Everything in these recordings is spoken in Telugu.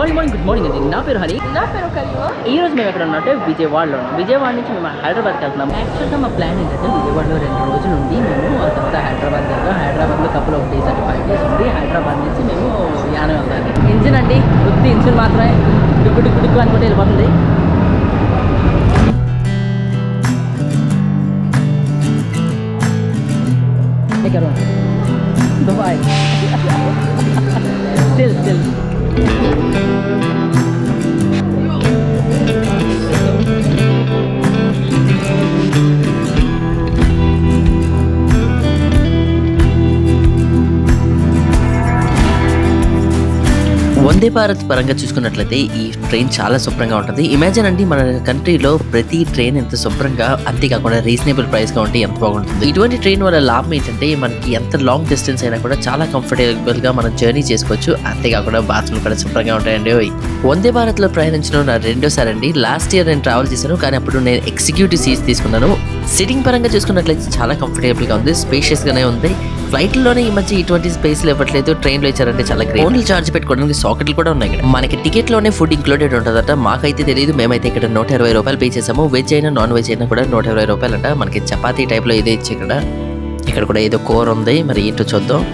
మార్నింగ్ మార్నింగ్ గుడ్ మార్నింగ్ అండి నా పేరు హరి నా పేరు కరీమా ఈ రోజు మేము ఎక్కడ ఉన్నట్టే విజయవాడలో ఉన్నాం విజయవాడ నుంచి మేము హైదరాబాద్కి వెళ్తున్నాం. యాక్చువల్గా మా ప్లాన్ ఏంటంటే విజయవాడలో రెండు రోజులు ఉండి మేము ఆ తర్వాత హైదరాబాద్ వెళ్తాం హైదరాబాద్లో కపుల్ ఆఫ్ డేస్ అంటే ఫైవ్ డేస్ ఉండి హైదరాబాద్ నుంచి మేము యానం వెళ్తాం. ఇంజిన్ అండి ఉత్తి ఇంజిన్ మాత్రమే. డుక్కు డుక్కు డుక్కు అనుకుంటే వెళ్ళిపోతుంది. ఇక్కడ Dubai still still Thank you. Vande Bharat పరంగా చూసుకున్నట్లయితే ఈ ట్రైన్ చాలా శుభ్రంగా ఉంటుంది. ఇమాజిన్ అండి మన కంట్రీలో ప్రతి ట్రైన్ ఎంత శుభ్రంగా అంతేకాకుండా రీజనబుల్ ప్రైస్గా ఉంటే ఎంత బాగుంటుంది. ఇటువంటి ట్రైన్ వల్ల లాభం ఏంటంటే మనకి ఎంత లాంగ్ డిస్టెన్స్ అయినా కూడా చాలా కంఫర్టబుల్గా మనం జర్నీ చేసుకోవచ్చు. అంతేకాకుండా బాత్రూమ్ కూడా శుభ్రంగా ఉంటాయండి. వందే భారత్లో ప్రయాణించడం నా రెండోసారి అండి. లాస్ట్ ఇయర్ నేను ట్రావెల్ చేశాను. కానీ అప్పుడు నేను ఎగ్జిక్యూటివ్ సీట్స్ తీసుకున్నాను. సిట్టింగ్ పరంగా చూసుకున్నట్లయితే చాలా కంఫర్టబుల్గా ఉంది స్పేషియస్గానే ఉంది. ఫ్లైట్లోనే ఈ మధ్య ఇటువంటి స్పేస్ ఇవ్వట్లేదు ట్రైన్లో ఇచ్చారంటే చాలా గ్రేట్ ఓన్లీ చార్జ్ పెట్టుకోవడానికి సాకెట్లు కూడా ఉన్నాయి ఇక్కడ. మనకి టికెట్లోనే ఫుడ్ ఇంక్లూడెడ్ ఉంటుందట. మాకైతే తెలియదు మేమైతే ఇక్కడ నూట ఇరవై రూపాయలు పే చేసాము వెజ్ అయినా నాన్ వెజ్ అయినా కూడా నూట ఇరవై రూపాయలు అంట మనకి చపాతీ టైప్లో ఇదే ఇచ్చి ఇక్కడ. ఇక్కడ కూడా ఏదో కూర ఉంది. మరి ఏంటో చూద్దాం.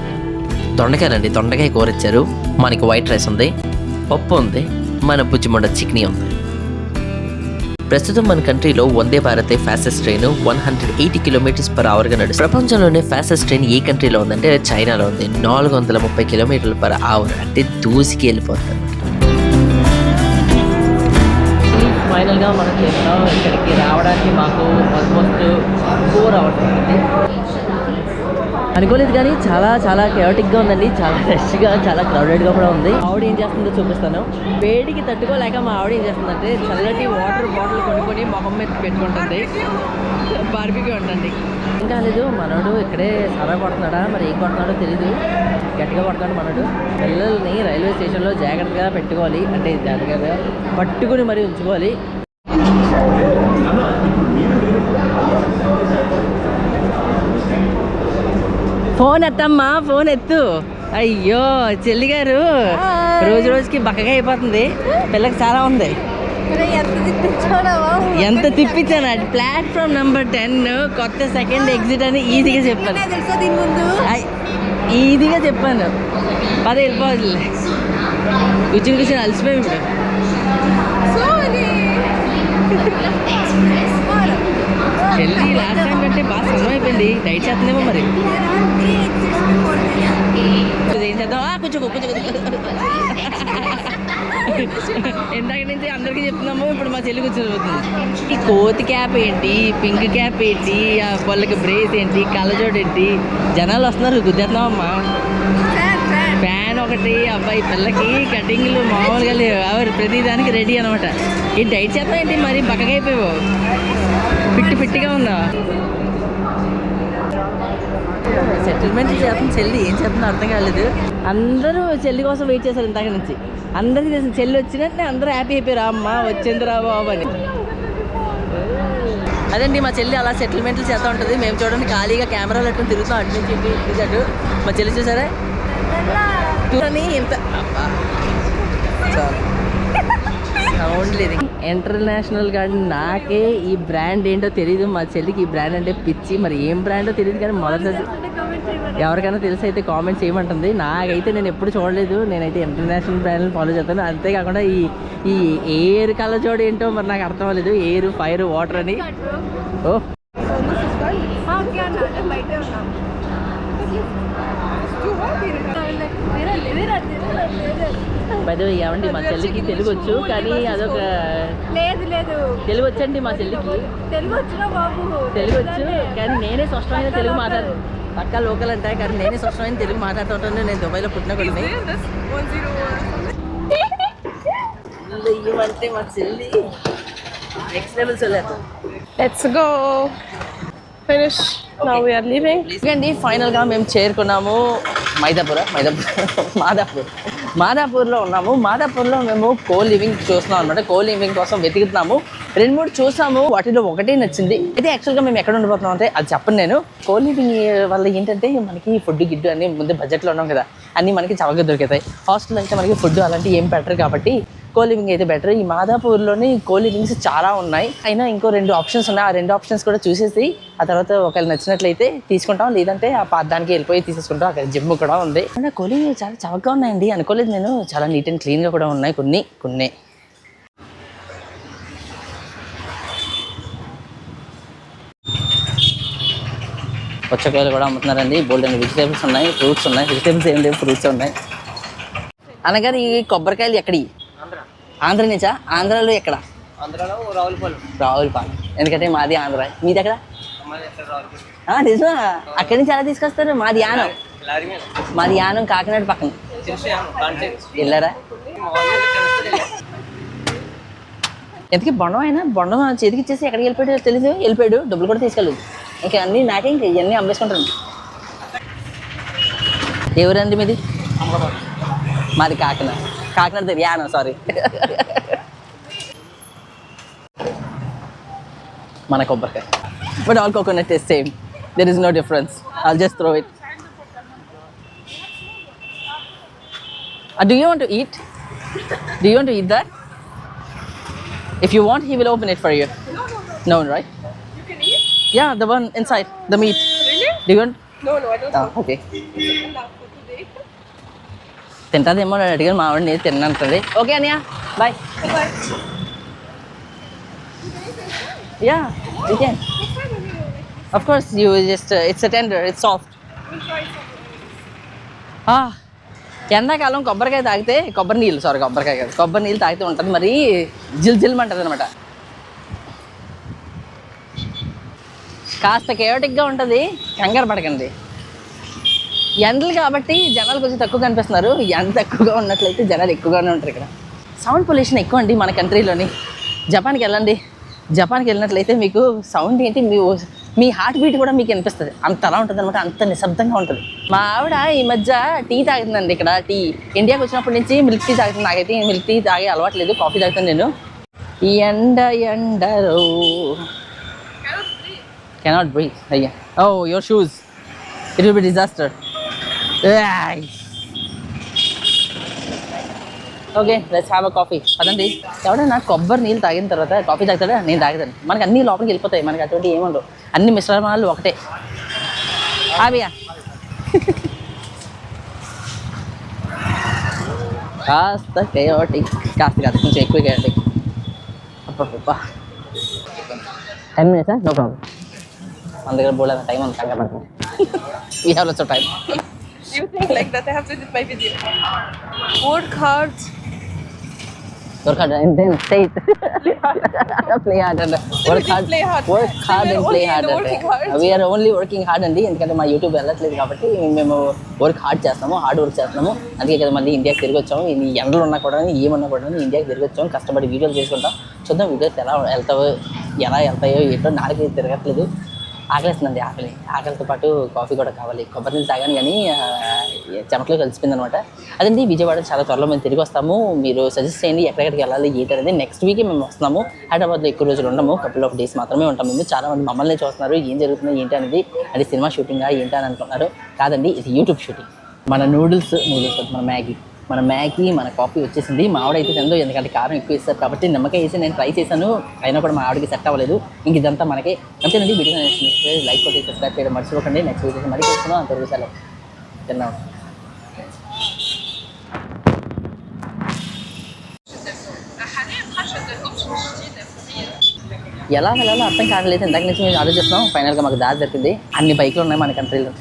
దొండకాయలండి దొండకాయ కూర ఇచ్చారు. మనకి వైట్ రైస్ ఉంది పప్పు ఉంది మన బుజ్జిమండ చిక్నీ ఉంది. ప్రస్తుతం మన కంట్రీలో Vande Bharat fastest train one hundred eighty kilometres per అవర్గా నడుస్తుంది. ప్రపంచంలోనే ఫాస్టెస్ట్ ట్రైన్ ఏ కంట్రీలో ఉందంటే చైనాలో ఉంది. నాలుగు వందల ముప్పై కిలోమీటర్ల పర్ అవర్ అంటే దూసికి వెళ్ళిపోతుంది. ఫైనల్గా మనకి చేస్తాం ఇక్కడికి రావడానికి మాకు ఆల్మోస్ట్ ఫోర్ అవర్స్ అనుకోలేదు కానీ చాలా చాలా గా ఉందండి. చాలా రష్గా చాలా క్రౌడెడ్గా కూడా ఉంది. ఆవిడ ఏం చేస్తుందో చూపిస్తాను. వేడికి తట్టుకోలేక మా ఆవిడ ఏం చేస్తుందంటే చల్లటి వాటర్ బాటిల్ కొనుక్కొని మొహం మీద పెట్టుకుంటుంది. బార్బీకి ఉంటుంది ఏం కాలేదు మనోడు ఇక్కడే సరా కొడుతున్నాడా? మరి ఏం కొడుతున్నాడో తెలీదు. గట్టిగా కొడతాడు మనోడు. పిల్లల్ని రైల్వే స్టేషన్లో జాగ్రత్తగా పెట్టుకోవాలి. అంటే జాగ్రత్తగా పట్టుకుని మరి ఉంచుకోవాలి. ఫోన్ ఎత్తమ్మా ఫోన్ ఎత్తు. అయ్యో చెల్లి గారు రోజు రోజుకి బక్కగా అయిపోతుంది. పిల్లకి చాలా ఉంది. ఎంత తిప్పించాను? అది ప్లాట్ఫామ్ నెంబర్ టెన్ కొత్త సెకండ్ ఎగ్జిట్ అని ఈజీగా చెప్పాను. ఈజీగా చెప్పాను. పద వెళ్ళిపోవాలి కూర్చుని కూర్చొని అలసిపోయి ఇప్పుడు. చెల్లి లాస్ట్ టైం బాగా సమయం అయిపోయింది. డైట్ చేస్తుందేమో మరి. ఏం చేద్దాం? కొంచెం కొంచెం ఇందాక నుంచి అందరికీ చెప్తున్నాము ఇప్పుడు మా చెల్లి కూర్చోబోతుంది. ఈ కోతి క్యాప్ ఏంటి? పింక్ క్యాప్ ఏంటి? ఆ వాళ్ళకి బ్రేస్ ఏంటి? కళ్ళజోడు ఏంటి? జనాలు వస్తున్నారు గుద్దేస్తున్నాం ఫ్యాన్ ఒకటి అబ్బాయి పిల్లకి కటింగ్లు మామూలుగా లేవు. ఎవరు ప్రతిదానికి రెడీ అనమాట. ఈ డైట్ చేస్తాం ఏంటి మరి బక్కగా అయిపోయావు. పిట్టి పిట్టిగా ఉందా సెటిల్మెంట్ చేస్తాను చెల్లి ఏం చేస్తుందో అర్థం కాలేదు. అందరూ చెల్లి కోసం వెయిట్ చేశారు ఇంతక నుంచి. అందరికీ తెలిసిన చెల్లి వచ్చినట్టే అందరూ హ్యాపీ అయిపోయారు. అమ్మ వచ్చింది రా బాబు అని. అదండి మా చెల్లి అలా సెటిల్మెంట్లు చేస్తూ ఉంటుంది. మేము చూడండి ఖాళీగా కెమెరాలు పెట్టుకుని తిరుగుతాం అటు నుంచి ఇటు అటు. మా చెల్లి చూసారా? చూడని ఇంత సౌండ్ లేదు. ఇంటర్నేషనల్ కానీ నాకే ఈ బ్రాండ్ ఏంటో తెలియదు మా చెల్లికి ఈ బ్రాండ్ అంటే పిచ్చి. మరి ఏం బ్రాండో తెలియదు కానీ మొదటి ఎవరికైనా తెలిసి అయితే కామెంట్ చేయమంటుంది. నాకైతే నేను ఎప్పుడు చూడలేదు. నేనైతే ఇంటర్నేషనల్ బ్రాండ్ని ఫాలో చేస్తాను. అంతేకాకుండా ఈ ఈ ఎయిర్ కలజోడు ఏంటో మరి నాకు అర్థం అవ్వలేదు. ఎయిర్ ఫైర్ వాటర్ అని. ఓ. ఏమండి మా చెల్లికి తెలుగు వచ్చు కానీ అదొక లేదు లేదు. తెలుగు వచ్చండి మా చెల్లికి. తెలుగు వచ్చినా బాబు. తెలుగు వచ్చు కానీ నేనే స్పష్టమైన తెలుగు మాట్లాడు. పక్క లోకల్ అంటాయి కానీ నేనే స్పష్టమైన తెలుగు మాట్లాడుతుంటాను. నేను దుబాయ్లో పుట్టిన కొడుకుని. అంటే మా చెల్లి. నెక్స్ట్ లెవెల్ వెళ్ళారు let's go finish now we are leaving అండి ఫైనల్గా మేము చేరుకున్నాము. మైదాపుర మైదాపుర మాదాపూర్. మాదాపూర్లో ఉన్నాము. మాదాపూర్లో మేము కో లివింగ్ చూస్తున్నాం అనమాట కో లివింగ్ కోసం వెతుకుతున్నాము. రెండు మూడు చూసాము. వాటిలో ఒకటే నచ్చింది. అయితే యాక్చువల్గా మేము ఎక్కడ ఉండిపోతున్నాం అంటే అది చెప్పను నేను. కో లివింగ్ వల్ల ఏంటంటే మనకి ఫుడ్ గిడ్డు అన్ని ముందు బడ్జెట్లో ఉన్నాం కదా. అన్నీ మనకి చవకగా దొరుకుతాయి. హాస్టల్ అయితే మనకి ఫుడ్ అలాంటివి ఏం బెటర్ కాబట్టి కో లివింగ్ అయితే బెటర్ ఈ మాదాపూర్లోనే కో లివింగ్స్ చాలా ఉన్నాయి. అయినా ఇంకో రెండు ఆప్షన్స్ ఉన్నాయి. ఆ రెండు ఆప్షన్స్ కూడా చూసేసి ఆ తర్వాత ఒకవేళ నచ్చినట్లయితే తీసుకుంటాం. లేదంటే ఆ పాదానికి వెళ్ళిపోయి తీసేసుకుంటాం. అక్కడ జిమ్ కూడా ఉంది. అంటే కో లివింగ్ చాలా చవకగా ఉన్నాయండి. అనుకోలేదు నేను. చాలా నీట్ అండ్ క్లీన్గా కూడా ఉన్నాయి కొన్ని కొన్ని. పుచ్చకాయలు కూడా అమ్ముతున్నారండి. బోల్డ్ అండ్ వెజిటేబుల్స్ ఉన్నాయి. ఫ్రూట్స్ ఉన్నాయి. వెజిటేబుల్స్ ఏం లేవు. ఫ్రూట్స్ ఉన్నాయి. అనగా ఈ కొబ్బరికాయలు ఎక్కడి ఆంధ్ర నుంచా? ఆంధ్రాలో ఎక్కడ? ఆంధ్రాలో రావులపాలెం. రావులపాలెం. ఎందుకంటే మాది ఆంధ్ర. మీది ఎక్కడ? నిజమా? అక్కడి నుంచి ఎలా తీసుకొస్తారు? మాది యానం. మీద. యానం కాకినాడ పక్కన. వెళ్ళారా? ఎందుకు బొండం అయినా? బొండం చేతికి ఇచ్చేసి ఎక్కడికి వెళ్ళిపోయాడు తెలియదు వెళ్ళిపోయాడు. డబ్బులు కూడా తీసుకెళ్ళదు ఇంకా అన్నీ నాకే ఇంకా ఇవన్నీ అమ్మేసుకుంటాను ఎవరండి మీది? మాది కాకినాడ. కాకినాడ దగ్గర యానం సారీ మన కొబ్బరికాయ but all coconut is same there is no difference I'll just throw it do you want to eat do you want to eat that If you want, he will open it for you. No, right? You can eat? Yeah, the one inside, the meat. Really? Do you want? No, no, I don't Ah, want okay. తింటాదేమో అని అడిగాను మా ఆవిడ నేను తిన్నంటుంది. ఓకే అనియా bye. Yeah you can Of course, you just, it's it's a tender, ah, ఎండాకాలం కొబ్బరికాయ తాగితే కొబ్బరి నీళ్ళు సారీ కొబ్బరికాయ కాదు కొబ్బరి నీళ్ళు తాగితే ఉంటుంది మరి జిల్ జిల్మంటుంది అనమాట కాస్త కేవటిక్గా ఉంటుంది కంగారు పడకండి. ఎండలు కాబట్టి జనాలు కొంచెం తక్కువ కనిపిస్తున్నారు. ఎండ తక్కువగా ఉన్నట్లయితే జనాలు ఎక్కువగానే ఉంటారు ఇక్కడ. సౌండ్ పొల్యూషన్ ఎక్కువ అండి మన కంట్రీలోని. జపాన్కి వెళ్ళండి. జపాన్కి వెళ్ళినట్లయితే మీకు సౌండ్ ఏంటి? మీ మీ హార్ట్ బీట్ కూడా మీకు అనిపిస్తుంది అంత అలా ఉంటుంది అనమాట అంత నిశ్శబ్దంగా ఉంటుంది. మా ఆవిడ ఈ మధ్య టీ తాగుతుందండి ఇక్కడ. టీ ఇండియాకి వచ్చినప్పటి నుంచి మిల్క్ టీ తాగుతుంది. నాకైతే మిల్క్ టీ తాగే అలవాట్లేదు కాఫీ తాగుతాను నేను. ఎండ ఎండరో కెనాట్ బ్రీ అయ్యా. ఓ your shoes it will be disaster okay let's have a coffee పదండి. ఎవడైనా కొబ్బరి నీళ్ళు తాగిన తర్వాత కాఫీ తాగుతాడా? నేను తాగుతాను మనకి అన్ని లోపలికి వెళ్ళిపోతాయి. మనకి అటువంటి ఏముండవు అన్ని మిశ్రమాలు ఒకటే. ఆవియా. కాస్త కేయోటిక్ కాస్త కాదు కొంచెం ఎక్కువ కేయోటిక్ అబ్బా టెన్ మినిట్స్ నో ప్రాబ్లం మన దగ్గర బోలేదు టైం ఉంది. కంగారు పడుతుంది we have time You think like that? I have to edit my video. Work hard. Work hard and then state play hard and work hard play hard. Work So hard we are and play only working hard. We are only working hard అండి ఎందుకంటే మా యూట్యూబ్ వెళ్ళట్లేదు కాబట్టి మేము వర్క్ హార్డ్ చేస్తాము హార్డ్ వర్క్ చేస్తున్నాము అందుకే కదా మళ్ళీ ఇండియాకి తిరిగి వచ్చాము ఈ ఎండలు ఉన్నా కూడా ఏమన్నా కూడా ఇండియాకి తిరిగి వచ్చాము కష్టపడి వీడియోలు చేసుకుంటాం చూద్దాం వీడియోస్ ఎలా వెళ్తావో ఎలా వెళ్తాయో ఏంటో నాలుగు తిరగట్లేదు ఆకలిస్తుందండి ఆకలి. ఆకలితో పాటు కాఫీ కూడా కావాలి. కొబ్బరి నీళ్ళు తాగాను కానీ చెమటలో కలిసిపోయింది అనమాట అదండి విజయవాడ చాలా త్వరలో మేము తిరిగి వస్తాము. మీరు సజెస్ట్ చేయండి ఎక్కడెక్కడికి వెళ్ళాలి ఏంటి అనేది. నెక్స్ట్ వీకే మేము వస్తున్నాము. హైదరాబాద్లో ఎక్కువ రోజులు ఉండము. కపుల్ ఆఫ్ డేస్ మాత్రమే ఉంటాము మేము. చాలా మంది మమ్మల్ని చూస్తున్నారు. ఏం జరుగుతుంది ఏంటి అనేది. అది సినిమా షూటింగా ఏంటి అని అనుకున్నారు కాదండి ఇది యూట్యూబ్ షూటింగ్ మన నూడిల్స్ నూడిల్స్ మన మ్యాగీ మన మ్యాగీ మన కాఫీ వచ్చేసింది. మా ఆవిడ అయితే తిందో ఎందుకంటే కారం ఎక్కువ ఇస్తారు కాబట్టి నిమ్మకాయ వేసి నేను ట్రై చేశాను. అయినా కూడా మా ఆవిడకి సెట్ అవ్వలేదు. ఇంక ఇదంతా మనకి. అంతేనండి వీడియో లైక్ కొట్టి సబ్స్క్రైబ్ చేయడం మర్చిపోకండి నెక్స్ట్ వీడియో మళ్ళీ చూస్తున్నాం అంతవరకు సెలవు. తిన్నాం. ఎలా వెళ్ళాలో అర్థం కావట్లేదు. ఇంతకు నుంచి మేము ఆలోచిస్తున్నాం ఫైనల్గా మాకు దారి దొరికింది అన్ని బైకులు ఉన్నాయి మన కంట్రీలో